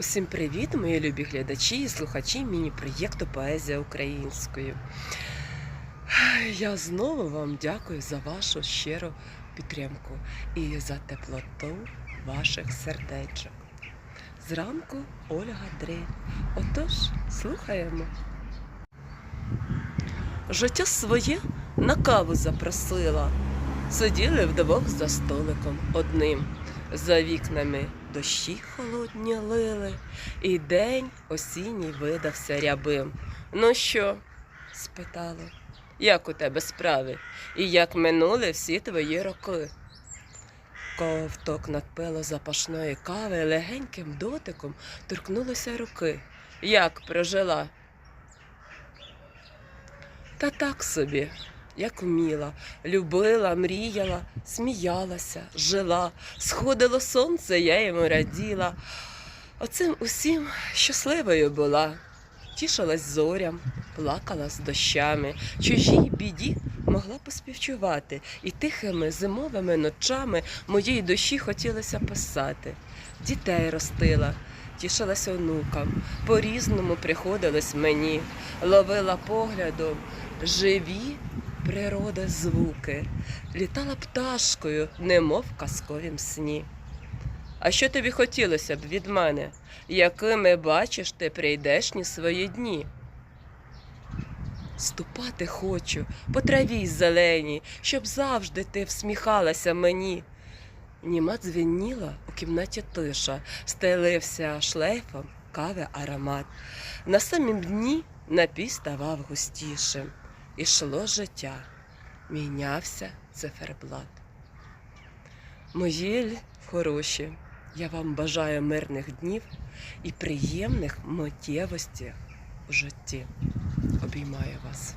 Усім привіт, мої любі глядачі і слухачі міні-проєкту Поезія українською. Я знову вам дякую за вашу щиру підтримку і за теплоту ваших сердечок. Зранку Ольга Дрель. Отож, слухаємо. Життя своє на каву запросила. Сиділи вдвох за столиком одним. За вікнами дощі холодні лили, і день осінній видався рябим. Ну що? спитали, як у тебе справи? І як минули всі твої роки? Ковток надпило запашної кави легеньким дотиком торкнулося руки. Як прожила? Та так собі, як вміла, любила, мріяла, сміялася, жила, сходило сонце, я йому раділа. Оцим усім щасливою була, тішилась зорям, плакала з дощами, чужій біді могла поспівчувати, і тихими зимовими ночами моїй душі хотілося писати. Дітей ростила, тішилась онукам, по-різному приходилось мені, ловила поглядом живі природи звуки, літала пташкою, немов в казковім сні. А що тобі хотілося б від мене, якими бачиш ти прийдешні свої дні? Ступати хочу по траві зеленій, щоб завжди ти всміхалася мені. Німа дзвеніла у кімнаті тиша, стелився шлейфом кави аромат. На самім дні напій ставав густішим. Ішло життя, мінявся циферблат. Мої хороші, я вам бажаю мирних днів і приємних миттєвості у житті. Обіймаю вас.